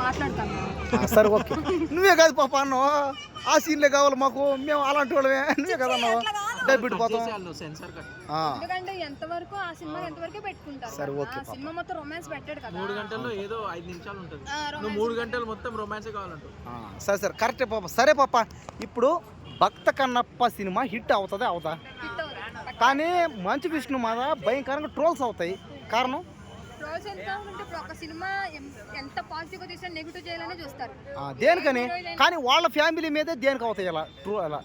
మాట్లాడతాను. సరే ఓకే. నువ్వే కాదు పాప అన్నావు. ఆ సీన్లే కావాలి మాకు. మేము అలాంటి వాళ్ళమే. నువ్వే కదా అన్నావు. డబ్బిట్ పోతాం. Censor cut. ఆ, ఎందుకంటే ఎంతవరకు ఆ సినిమా ఎంతవరకు పెట్టుకుంటారు సరే, కదా. ఓకే, ఆ సినిమా మొత్తం రొమాన్స్ పెట్టాడు కదా. మూడు గంటల్లో ఏదో ఐదు నిమిషాలు ఉంటుంది. నువ్వు మూడు గంటలు మొత్తం రొమాన్సే కావాలంటావు. ఆ, సరే సరే. కరెక్టే పాప. సరే పాప. ఇప్పుడు భక్త కన్నప్ప సినిమా హిట్ అవుతుంది? అవుతా. కానీ మంచు విష్ణు మీద భయంకరంగా ట్రోల్స్ అవుతాయి. కారణం? Pros ఎంత ఉంటే ఇప్పుడు ఒక సినిమా ఎంత పాజిటివ్గా తీసినా నెగిటివ్ చేయాలనే చూస్తారు. ఆ, దేనికని? కానీ వాళ్ళ ఫ్యామిలీ మీదే దేనికి అవుతాయి ఇలా ట్రో అలా?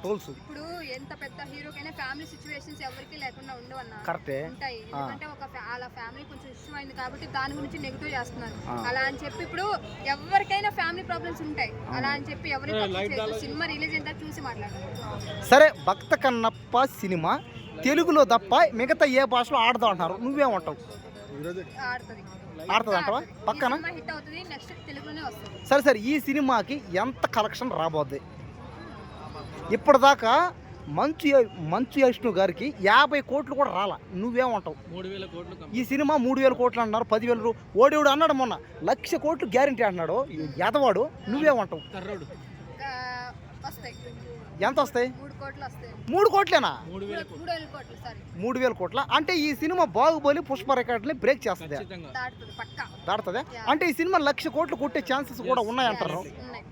ట్రోల్స్ ఇప్పుడు ఎంత పెద్ద హీరోకైనా ఫ్యామిలీ సిచ్యువేషన్స్ ఎవరికి లేకుండా ఉండవన్నా కరెక్టే ఉంటాయి. ఎందుకంటే ఒక ఫ్యా- వాళ్ళ ఫ్యామిలీ కొంచెం ఇష్యూ అయింది కాబట్టి దాని గురించి నెగిటివ్ చేస్తున్నారు. అలా అని చెప్పి ఇప్పుడు ఎవరికైనా ఫ్యామిలీ ప్రాబ్లమ్స్ ఉంటాయి. అలా అని చెప్పి ఎవరి సినిమా రిలీజ్ అయిన తర్వాత చూసి మాట్లాడారు సరే భక్త కన్నప్ప సినిమా తెలుగులో తప్ప మిగతా ఏ భాషలో ఆడదాం అంటున్నారు. నువ్వేమంటావు? ఆడుతుంది. ఆడుతుంది అంటావా? పక్కన? సినిమా హిట్ అవుతుంది నెక్స్ట్ తెలుగులోనే వస్తుంది. సరే సరే ఈ సినిమాకి ఎంత కలెక్షన్ రాబోద్ది? ఇప్పటిదాకా మంచు మంచు విష్ణు గారికి యాభై కోట్లు కూడా రాలా. నువ్వేమంటావు? మూడు వేల కోట్లు కంప్లీట్. ఈ సినిమా మూడు వేల కోట్లు అన్నారు పదివేలు రూ- ఓడేవుడు అన్నాడు మొన్న లక్ష కోట్లు గ్యారంటీ అంటున్నాడు ఈ ఎదవాడు నువ్వేమంటావు? ఎంత వస్తాయి మూడు కోట్లేనా? మూడు వేల కోట్లు. అంటే ఈ సినిమా బాహుబలి పుష్ప రికార్డుని బ్రేక్ చేస్తుంది. దాడుతుందా అంటే ఈ సినిమా లక్ష కోట్లు కొట్టే ఛాన్సెస్ కూడా ఉన్నాయంటారు. ఉన్నాయి.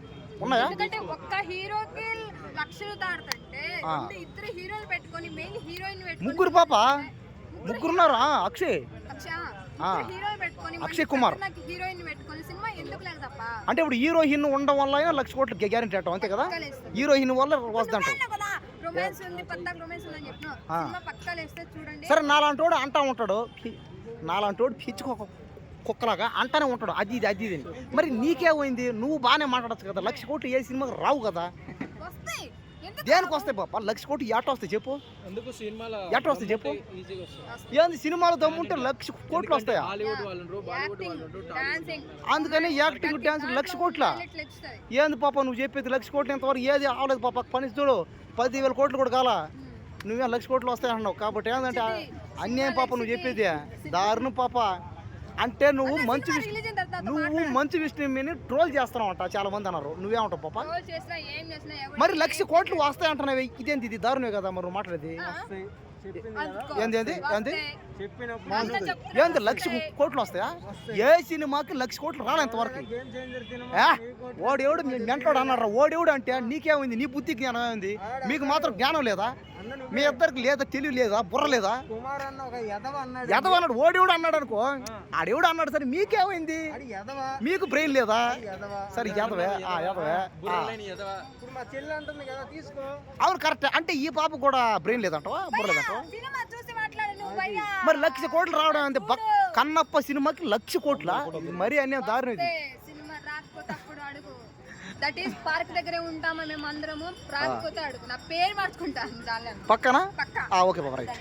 ఉన్నాయా? ఎందుకంటే ఒక్క హీరోకి లక్షలు దాడుతుంటే ఆ. రెండు ఇద్దరు హీరోలు పెట్టుకొని మెయిన్ హీరోయిన్ పెట్టుకొని ముగ్గురు పాప? ముగ్గురున్నారు? అక్షయ్? అక్షయ్, కుమార్. అంటే ఇప్పుడు హీరోయిన్ ఉండడం వల్ల లక్ష కోట్లు గ్యారంటీ అంటాం అంతే కదా. హీరోయిన్ వల్ల వస్తుందంటాం సరే నాలాంటి వాడు అంటా ఉంటాడు. నాలాంటి వాడు పిచ్చి కుక్క కుక్కలాగా అంటానే ఉంటాడు. అది ఇది అది ఇది. మరి నీకేమైంది? నువ్వు బాగానే మాట్లాడచ్చు కదా. లక్ష కోట్లు ఏ సినిమాకి రావు కదా. దేనికి వస్తాయి పాప లక్ష కోట్లు ఎట వస్తాయి చెప్పు. అందుకు సినిమాల ఎట్లా వస్తాయి చెప్పు? ఏంది సినిమాలు దమ్ముంటే లక్ష కోట్లు వస్తాయా? అందుకని యాక్టింగ్ డ్యాన్స్ లక్ష కోట్ల. ఏంది పాప నువ్వు చెప్పేది లక్ష కోట్లు ఎంతవరకు? ఏది అవలేదు పాప పని చూడు. పదివేల కోట్లు కూడా కాల. నువ్వే లక్ష కోట్లు వస్తాయి అన్నావు కాబట్టి ఏంటంటే అన్యాయం పాప నువ్వు చెప్పేది. దారుణం పాప. అంటే నువ్వు మంచి నువ్వు మంచి విషయం ట్రోల్ చేస్తున్నావు అంట చాలా మంది అన్నారు. నువ్వేమంటావు పాప? మరి లక్ష కోట్లు వస్తాయి అంటున్నావు ఇదేంటి ఇది? దారుణమే కదా మరి మాట్లాడేది. ఏంది ఏంది ఏంది? ఏంది లక్ష కోట్లు వస్తాయా? ఏ సినిమాకి లక్ష కోట్లు రాలే ఇంతవరకు ఏ? ఓడేవుడు మీ మెంటోడు అన్నాడు ఓడేవుడు అంటే నీకేమైంది? నీ బుద్ధి జ్ఞానం ఏమైంది? మీకు మాత్రం జ్ఞానం లేదా? మీ ఇద్దరికి లేదా? తెలివి లేదా? బుర్ర లేదా? కుమార్ అన్న ఒక ఎదవ అన్నాడు. ఓడేవుడు అన్నాడు అనుకో. ఆడేవుడు అన్నాడు సరే మీకేమైంది? మీకు బ్రెయిన్ లేదా? సరే ఎదవే ఆ ఎదవే తీసుకో. అవును కరెక్ట్. అంటే ఈ పాప కూడా బ్రెయిన్ లేదంటవా? బుర్ర లేదంటవా? మరి లక్ష కోట్లు రావడం అంటే కన్నప్ప సినిమాకి లక్ష కోట్ల? మరీ అన్యాయం దారుణం ఇది. సినిమా రాకపోతే అప్పుడు అడుగు. దట్ ఈస్ పార్క్ దగ్గరే ఉంటామా మేము అందరము రాకపోతే అడుగు. నా పేరు మార్చుకుంటాను పక్కన? పక్కా. ఆ, ఓకే బాబా రైట్.